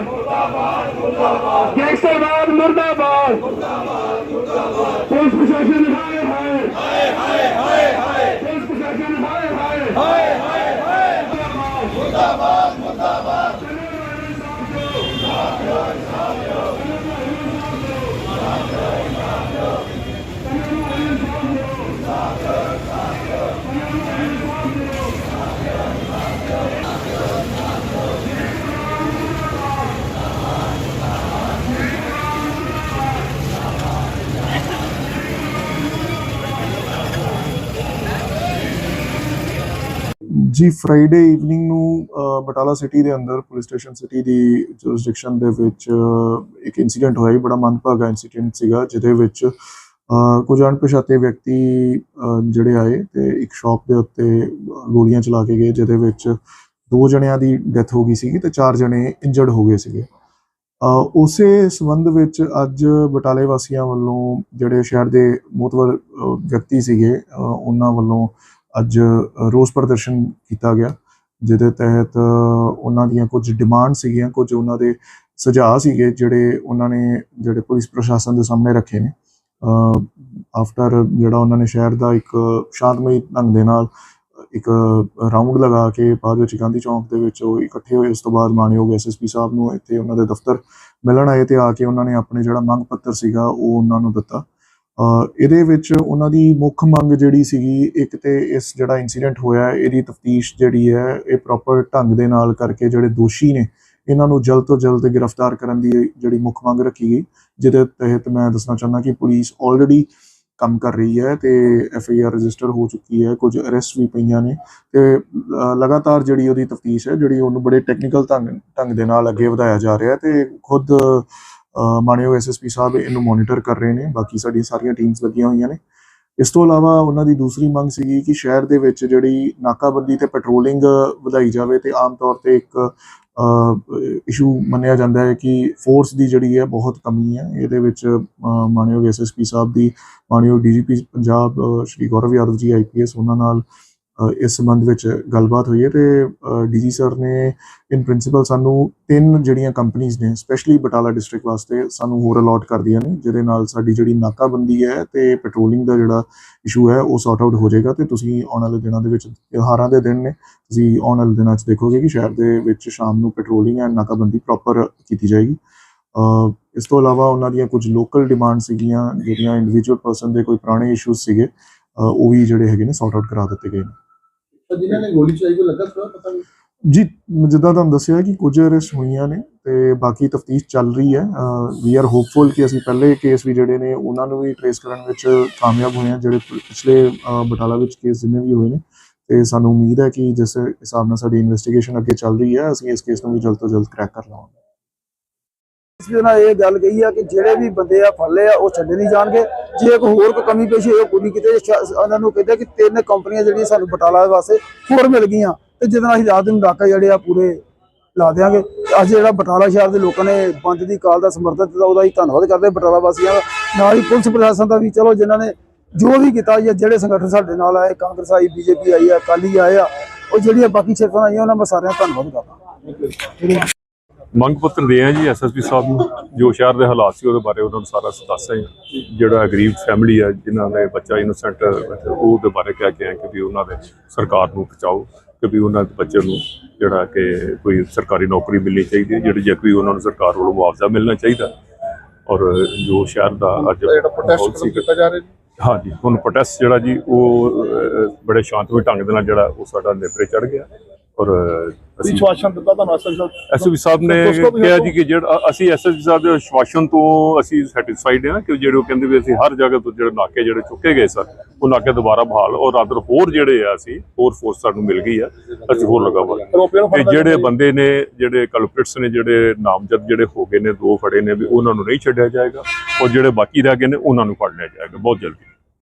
ਮੁਰਦਾਬਾਦ ਮੁਰਦਾਬਾਦ। ਗੈਂਗਸਟਰਵਾਦ ਮੁਰਦਾਬਾਦ ਮੁਰਦਾਬਾਦ। ਮੁਰਦਾਬਾਦ ਪੁਲਿਸ ਪ੍ਰਸ਼ਾਸਨ ਹਾਏ। ਹਾਏ ਹਾਏ ਹਾਏ ਹਾਏ। ਜੀ ਫਰਾਈਡੇ ਈਵਨਿੰਗ ਨੂੰ ਬਟਾਲਾ ਸਿਟੀ ਦੇ ਅੰਦਰ ਪੁਲਿਸ ਸਟੇਸ਼ਨ ਸਿਟੀ ਦੀ ਜੁਰਿਸਡਿਕਸ਼ਨ ਦੇ ਵਿੱਚ ਇੱਕ ਇਨਸੀਡੈਂਟ ਹੋਇਆ ਜੀ, ਬੜਾ ਮੰਦਭਾਗਾ ਇਨਸੀਡੈਂਟ ਸੀਗਾ ਜਿਹਦੇ ਵਿੱਚ ਕੁਝ ਅਣਪਛਾਤੇ ਵਿਅਕਤੀ ਜਿਹੜੇ ਆਏ ਤੇ ਇੱਕ ਸ਼ਾਪ ਦੇ ਉੱਤੇ ਗੋਲੀਆਂ ਚਲਾ ਕੇ ਗਏ ਜਿਹਦੇ ਵਿੱਚ ਦੋ ਜਣਿਆਂ ਦੀ ਡੈਥ ਹੋ ਗਈ ਸੀਗੀ ਤੇ ਚਾਰ ਜਣੇ ਇੰਜਰਡ ਹੋ ਗਏ ਸੀਗੇ। ਉਸੇ ਸੰਬੰਧ ਵਿੱਚ ਅੱਜ ਬਟਾਲੇ ਵਾਸੀਆਂ ਵੱਲੋਂ ਜਿਹੜੇ ਸ਼ਹਿਰ ਦੇ ਮੋਤਵਰ ਵਿਅਕਤੀ ਸੀਗੇ ਉਹਨਾਂ ਵੱਲੋਂ ਅੱਜ ਰੋਸ ਪ੍ਰਦਰਸ਼ਨ ਕੀਤਾ ਗਿਆ, ਜਿਹਦੇ ਤਹਿਤ ਉਹਨਾਂ ਦੀਆਂ ਕੁਝ ਡਿਮਾਂਡ ਸੀਗੀਆਂ, ਕੁਝ ਉਹਨਾਂ ਦੇ ਸੁਝਾਅ ਸੀਗੇ, ਜਿਹੜੇ ਉਹਨਾਂ ਨੇ, ਜਿਹੜੇ ਪੁਲਿਸ ਪ੍ਰਸ਼ਾਸਨ ਦੇ ਸਾਹਮਣੇ ਰੱਖੇ ਨੇ। ਆਫਟਰ ਜਿਹੜਾ ਉਹਨਾਂ ਨੇ ਸ਼ਹਿਰ ਦਾ ਇੱਕ ਸ਼ਾਂਤਮਈ ਢੰਗ ਦੇ ਨਾਲ ਇੱਕ ਰਾਉਂਡ ਲਗਾ ਕੇ ਬਾਅਦ ਵਿੱਚ ਗਾਂਧੀ ਚੌਂਕ ਦੇ ਵਿੱਚ ਉਹ ਇਕੱਠੇ ਹੋਏ, ਉਸ ਤੋਂ ਬਾਅਦ ਮਾਨਯੋਗ ਐਸਐਸਪੀ ਸਾਹਿਬ ਨੂੰ ਇੱਥੇ ਉਹਨਾਂ ਦੇ ਦਫ਼ਤਰ ਮਿਲਣ ਆਏ ਤੇ ਆ ਕੇ ਉਹਨਾਂ ਨੇ ਆਪਣੇ ਜਿਹੜਾ ਮੰਗ ਪੱਤਰ ਸੀਗਾ ਉਹ ਉਹਨਾਂ ਨੂੰ ਦਿੱਤਾ। ਇਹਦੇ ਵਿੱਚ ਉਹਨਾਂ ਦੀ ਮੁੱਖ ਮੰਗ ਜਿਹੜੀ ਸੀਗੀ ਇੱਕ ਤੇ ਇਸ ਜਿਹੜਾ ਇਨਸੀਡੈਂਟ ਹੋਇਆ ਇਹਦੀ ਤਫਤੀਸ਼ ਜਿਹੜੀ ਹੈ ਇਹ ਪ੍ਰੋਪਰ ਢੰਗ ਦੇ ਨਾਲ ਕਰਕੇ ਜਿਹੜੇ ਦੋਸ਼ੀ ਨੇ ਇਹਨਾਂ ਨੂੰ ਜਲਦ ਤੋਂ ਜਲਦ ਗ੍ਰਿਫਤਾਰ ਕਰਨ ਦੀ ਜਿਹੜੀ ਮੁੱਖ ਮੰਗ ਰੱਖੀ ਗਈ ਜਿਹਦੇ ਤਹਿਤ ਮੈਂ ਦੱਸਣਾ ਚਾਹੁੰਦਾ ਕਿ ਪੁਲਿਸ ਆਲਰੇਡੀ ਕੰਮ ਕਰ ਰਹੀ ਹੈ ਤੇ ਐਫ ਆਈ ਆਰ ਰਜਿਸਟਰ ਹੋ ਚੁੱਕੀ ਹੈ ਕੁਝ ਅਰੈਸਟ ਵੀ ਪਈਆਂ ਨੇ ਤੇ ਅ, ਲਗਾਤਾਰ ਜਿਹੜੀ ਉਹਦੀ ਤਫਤੀਸ਼ ਹੈ ਜਿਹੜੀ ਉਹਨੂੰ ਬੜੇ ਟੈਕਨੀਕਲ ਢੰਗ ਢੰਗ ਦੇ ਨਾਲ ਅੱਗੇ ਵਧਾਇਆ ਜਾ ਰਿਹਾ ਹੈ ਤੇ ਖੁਦ ਮਾਨਯੋਗ ਐਸਐਸਪੀ ਸਾਹਿਬ ਇਹਨੂੰ ਮੋਨੀਟਰ ਕਰ ਰਹੇ ਨੇ ਬਾਕੀ ਸਾਡੀਆਂ ਸਾਰੀਆਂ ਟੀਮਸ ਲੱਗੀਆਂ ਹੋਈਆਂ ਨੇ। ਇਸ ਤੋਂ ਇਲਾਵਾ ਉਹਨਾਂ ਦੀ ਦੂਸਰੀ ਮੰਗ ਸੀਗੀ ਕਿ ਸ਼ਹਿਰ ਦੇ ਵਿੱਚ ਜਿਹੜੀ ਨਾਕਾਬੰਦੀ ਤੇ ਪੈਟਰੋਲਿੰਗ ਵਧਾਈ ਜਾਵੇ ਤੇ ਆਮ ਤੌਰ ਤੇ ਇੱਕ ਇਸ਼ੂ ਮੰਨਿਆ ਜਾਂਦਾ ਹੈ ਕਿ ਫੋਰਸ ਦੀ ਜਿਹੜੀ ਹੈ ਬਹੁਤ ਕਮੀ ਹੈ। ਇਹਦੇ ਵਿੱਚ ਅ, ਮਾਨਯੋਗ ਐਸਐਸਪੀ ਸਾਹਿਬ ਦੀ ਮਾਨਯੋਗ ਡੀਜੀਪੀ ਪੰਜਾਬ ਸ਼੍ਰੀ ਗੌਰਵ ਯਾਦਵ ਜੀ ਆਈਪੀਐਸ ਉਹਨਾਂ ਨਾਲ ਇਸ ਸੰਬੰਧ ਵਿੱਚ ਗੱਲਬਾਤ ਹੋਈ ਹੈ ਤੇ ਡੀਜੀ ਸਰ ਨੇ ਇਨ ਪ੍ਰਿੰਸੀਪਲ ਸਾਨੂੰ ਤਿੰਨ ਜਿਹੜੀਆਂ ਕੰਪਨੀਆਂ ਨੇ ਸਪੈਸ਼ਲੀ ਬਟਾਲਾ ਡਿਸਟ੍ਰਿਕਟ ਵਾਸਤੇ ਸਾਨੂੰ ਹੋਰ ਅਲਾਟ ਕਰਦੀਆਂ ਨੇ, ਜਿਹਦੇ ਨਾਲ ਸਾਡੀ ਜਿਹੜੀ ਨਾਕਾਬੰਦੀ ਹੈ ਤੇ ਪੈਟਰੋਲਿੰਗ ਦਾ ਜਿਹੜਾ ਇਸ਼ੂ ਹੈ ਉਹ ਸੌਰਟ ਆਊਟ ਹੋ ਜਾਏਗਾ ਤੇ ਤੁਸੀਂ ਆਉਣ ਵਾਲੇ ਦਿਨਾਂ ਦੇ ਵਿੱਚ, ਤਿਉਹਾਰਾਂ ਦੇ ਦਿਨ ਨੇ, ਤੁਸੀਂ ਆਉਣ ਵਾਲੇ ਦਿਨਾਂ 'ਚ ਦੇਖੋਗੇ ਕਿ ਸ਼ਹਿਰ ਦੇ ਵਿੱਚ ਸ਼ਾਮ ਨੂੰ ਪੈਟਰੋਲਿੰਗ ਐਂਡ ਨਾਕਾਬੰਦੀ ਪ੍ਰੋਪਰ ਕੀਤੀ ਜਾਏਗੀ। ਇਸ ਤੋਂ ਇਲਾਵਾ ਉਹਨਾਂ ਦੀਆਂ ਕੁਝ ਲੋਕਲ ਡਿਮਾਂਡ ਸੀਗੀਆਂ, ਜਿਹੜੀਆਂ ਇੰਡੀਵਿਜੂਅਲ ਪਰਸਨ ਦੇ ਕੋਈ ਪੁਰਾਣੇ ਇਸ਼ੂਜ਼ ਸੀਗੇ ਉਹ ਵੀ ਜਿਹੜੇ ਹੈਗੇ ਨੇ ਸੌਰਟ ਆਊਟ ਕਰਾ ਦਿੱਤੇ ਗਏ ਨੇ। ਤਾਂ ਜਿਨ੍ਹਾਂ ਨੇ ਗੋਲੀ ਚਲਾਈ ਕੋ ਲੱਗਾ ਥੋੜਾ ਪਤਾ ਨਹੀਂ? ਜੀ ਜਿੱਦਾਂ ਤੁਹਾਨੂੰ ਦੱਸਿਆ ਕਿ ਕੁਝ ਅਰੈਸਟ ਹੋਈਆਂ ਨੇ ਤੇ ਬਾਕੀ ਤਫਤੀਸ਼ ਚੱਲ ਰਹੀ ਹੈ। ਵੀ ਆਰ ਹੋਪਫੁਲ ਕਿ ਅਸੀਂ ਪਹਿਲੇ ਕੇਸ ਵੀ ਜਿਹੜੇ ਨੇ ਉਹਨਾਂ ਨੂੰ ਵੀ ਟ੍ਰੇਸ ਕਰਨ ਵਿੱਚ ਕਾਮਯਾਬ ਹੋਏ ਹਾਂ ਜਿਹੜੇ ਪਿਛਲੇ ਬਟਾਲਾ ਵਿੱਚ ਕੇਸ ਜਿੰਨੇ ਵੀ ਹੋਏ ਨੇ। ਤੇ ਸਾਨੂੰ ਉਮੀਦ ਹੈ ਕਿ ਜਿਸ ਹਿਸਾਬ ਨਾਲ ਸਾਡੀ ਇਨਵੈਸਟੀਗੇਸ਼ਨ ਅੱਗੇ ਚੱਲ ਰਹੀ ਹੈ ਅਸੀਂ ਇਸ ਕੇਸ ਨੂੰ ਵੀ ਜਲਦ ਤੋਂ ਜਲਦ ਕਰੈਕ ਕਰ ਲਵਾਂਗੇ। ਇਸ ਦੇ ਨਾਲ ਇਹ ਗੱਲ ਕਹੀ ਆ ਕਿ ਜਿਹੜੇ ਵੀ ਬੰਦੇ ਆ ਫੱਲੇ ਆ ਉਹ ਛੱਡੇ ਨਹੀਂ ਜਾਣਗੇ। ਜੇ ਕੋਈ ਹੋਰ ਕੋਈ ਕਮੀ ਪੇਸ਼ੀ ਹੋਏ ਪੂਰੀ ਕਿਤੇ। ਉਹਨਾਂ ਨੂੰ ਕਹਿੰਦੇ ਕਿ ਤਿੰਨ ਕੰਪਨੀਆਂ ਜਿਹੜੀਆਂ ਸਾਨੂੰ ਬਟਾਲਾ ਵਾਸਤੇ ਹੋਰ ਮਿਲ ਗਈਆਂ ਤੇ ਜਿਹਦੇ ਨਾਲ ਅਸੀਂ ਰਾਤ ਨੂੰ ਡਾਕਾ ਜਿਹੜੇ ਆ ਪੂਰੇ ਲਾ ਦੇਾਂਗੇ ਅੱਜ ਜਿਹੜਾ ਬਟਾਲਾ ਸ਼ਹਿਰ ਦੇ ਲੋਕਾਂ ਨੇ ਬੰਦ ਦੀ ਕਾਲ ਦਾ ਸਮਰਥਨ ਦਿੱਤਾ, ਉਹਦਾ ਹੀ ਧੰਨਵਾਦ ਕਰਦੇ ਬਟਾਲਾ ਵਾਸੀਆਂ ਦਾ। ਨਾਲ ਹੀ ਪੁਲਿਸ ਪ੍ਰਸ਼ਾਸਨ ਦਾ ਵੀ ਚਲੋ, ਜਿਨ੍ਹਾਂ ਨੇ ਜੋ ਵੀ ਕੀਤਾ, ਜਾਂ ਜਿਹੜੇ ਸੰਗਠਨ ਸਾਡੇ ਨਾਲ ਆਏ, ਕਾਂਗਰਸ ਆਈ, ਬੀਜੇਪੀ ਆਈ ਆ, ਅਕਾਲੀ ਆਏ ਆ, ਉਹ ਜਿਹੜੀਆਂ ਬਾਕੀ ਸ਼ਰਤਾਂ ਆਈਆਂ, ਉਹਨਾਂ ਮੈਂ ਸਾਰਿਆਂ ਦਾ ਧੰਨਵਾਦ ਕਰਦਾ। ਮੰਗ ਪੱਤਰ ਦੇ ਆ ਜੀ ਐਸਐਸਪੀ ਸਾਹਿਬ ਨੂੰ ਜੋ ਸ਼ਹਿਰ ਦੇ ਹਾਲਾਤ ਸੀ ਉਹਦੇ ਬਾਰੇ ਉਹਨਾਂ ਨੂੰ ਸਾਰਾ ਦੱਸ ਰਹੇ ਹਾਂ। ਜਿਹੜਾ ਗਰੀਬ ਫੈਮਿਲੀ ਹੈ ਜਿਨ੍ਹਾਂ ਦੇ ਬੱਚਾ ਇਨੋਸੈਂਟ ਉਹਦੇ ਬਾਰੇ ਕਹਿ ਕੇ ਆਏ ਕਿ ਵੀ ਉਹਨਾਂ ਦੇ ਸਰਕਾਰ ਨੂੰ ਬਚਾਓ ਕਿ ਵੀ ਉਹਨਾਂ ਦੇ ਬੱਚੇ ਨੂੰ ਜਿਹੜਾ ਕਿ ਕੋਈ ਸਰਕਾਰੀ ਨੌਕਰੀ ਮਿਲਣੀ ਚਾਹੀਦੀ ਹੈ ਜਿਹੜੀ ਜੇ ਕੋਈ ਉਹਨਾਂ ਨੂੰ ਸਰਕਾਰ ਵੱਲੋਂ ਮੁਆਵਜ਼ਾ ਮਿਲਣਾ ਚਾਹੀਦਾ। ਔਰ ਜੋ ਸ਼ਹਿਰ ਦਾ ਅੱਜ ਜਿਹੜਾ ਪ੍ਰੋਟੈਸਟ ਕੀਤਾ ਜਾ ਰਿਹਾ ਜੀ। ਹਾਂਜੀ ਹੁਣ ਪ੍ਰੋਟੈਸਟ ਜਿਹੜਾ ਜੀ ਉਹ ਬੜੇ ਸ਼ਾਂਤਮਈ ਢੰਗ ਦੇ ਨਾਲ ਜਿਹੜਾ ਉਹ ਸਾਡਾ ਨੇਪਰੇ ਚੜ ਗਿਆ। ਔਰ ਅਸੀਂ ਵਿਸ਼ਵਾਸਨ ਦਿੱਤਾ ਤੁਹਾਨੂੰ ਵਿੱਚ ਐਸਪੀ ਸਾਹਿਬ ਨੇ ਕਿਹਾ ਜੀ ਕਿ ਜਿਹੜਾ ਅਸੀਂ ਐਸਐਸਪੀ ਸਾਹਿਬ ਦੇ ਆਸ਼ਵਾਸਨ ਤੋਂ ਅਸੀਂ ਸੈਟੀਸਫਾਈਡ ਹਾਂ ਕਿ ਜਿਹੜੇ ਉਹ ਕਹਿੰਦੇ ਵੀ ਅਸੀਂ ਹਰ ਜਗ੍ਹਾ ਤੋਂ ਜਿਹੜੇ ਨਾਕੇ ਜਿਹੜੇ ਚੁੱਕੇ ਗਏ ਸਨ ਉਹ ਨਾਕੇ ਦੁਬਾਰਾ ਬਹਾਲ ਔਰ ਅਦਰ ਹੋਰ ਜਿਹੜੇ ਆ ਅਸੀਂ ਹੋਰ ਫੋਰਸ ਸਾਨੂੰ ਮਿਲ ਗਈ ਆ ਅਸੀਂ ਹੋਰ ਲਗਾਵਾਂਗੇ ਤੇ ਜਿਹੜੇ ਬੰਦੇ ਨੇ ਜਿਹੜੇ ਕਲਪ੍ਰਿਟਸ ਨੇ ਜਿਹੜੇ ਨਾਮਜ਼ਦ ਜਿਹੜੇ ਹੋ ਗਏ ਨੇ ਦੋ ਫੜੇ ਨੇ ਵੀ ਉਹਨਾਂ ਨੂੰ ਨਹੀਂ ਛੱਡਿਆ ਜਾਏਗਾ ਔਰ ਜਿਹੜੇ ਬਾਕੀ ਰਹਿ ਗਏ ਨੇ ਉਹਨਾਂ ਨੂੰ ਫੜ ਲਿਆ ਜਾਏਗਾ। ਬਹੁਤ ਜਲਦੀ।